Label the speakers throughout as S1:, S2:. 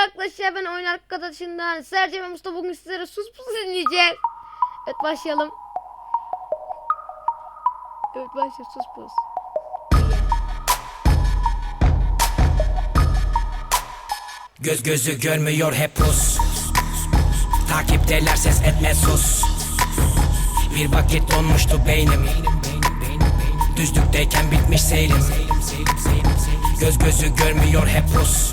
S1: arkadaşlar ben oyun arkadaşından Sercan ve Mustafa bugün sizlere sus pus dinleyeceğiz. Evet başlayalım. Evet başlıyor sus pus.
S2: Göz gözü görmüyor hep pus Takipteler ses etme sus Bir vakit donmuştu beynim Düzlükteyken bitmiş seyrim Göz gözü görmüyor hep pus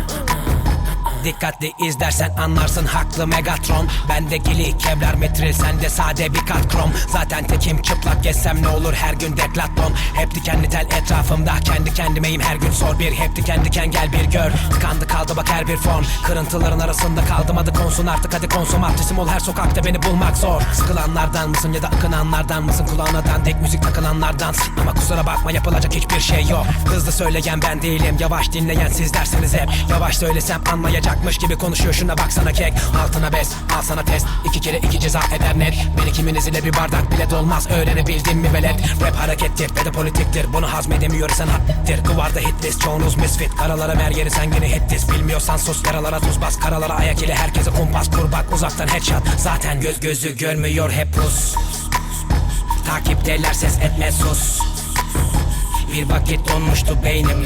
S2: Dikkatli izlersen anlarsın haklı Megatron. Bende gili kevlar metril sende sade bir kat krom. Zaten tekim çıplak gezsem ne olur her gün deklaton Hep dikenli tel etrafımda kendi kendimeyim her gün sor bir. Hep diken diken gel bir gör Tıkandı kaldı bak her bir form. Kırıntıların arasında kaldım adı konsun artık hadi konsumatristim ol her sokakta beni bulmak zor. Sıkılanlardan mısın ya da akınanlardan mısın? Kulağına dandik müzik takılanlardan. Ama kusura bakma yapılacak hiçbir şey yok. Hızlı söyleyen ben değilim yavaş dinleyen siz dersiniz hep. Yavaş söylesem anlayacakmış gibi konuşuyor. Şuna baksana kek. Altına bes al sana test. İki kere iki ceza eder net. Beni kiminiz ile bir bardak bile dolmaz. Öğrenebildin mi velet. Rap harekettir ve de politiktir. Bunu hazmedemiyorsan haddir Duvarda hitlist çoğunuz misfit. Karalara mer yeri sen yine hitlis Bilmiyorsan sus. Yaralara tuz bas. Karalara ayak ile herkese kumpas. Kur bak uzaktan headshot. Zaten göz gözü görmüyor. Hep pus. Takipteler ses etme sus. Bir vakit donmuştu beynim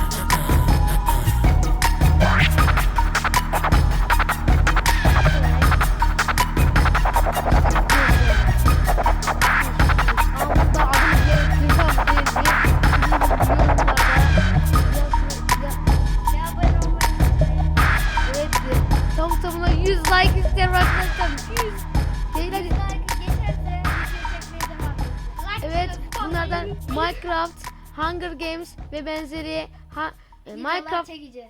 S1: Like isterim arkadaşlar. 100. Değil hadi. Evet bunlardan Minecraft, Hunger Games ve benzeri ha, e, Minecraft
S3: çekeceğiz.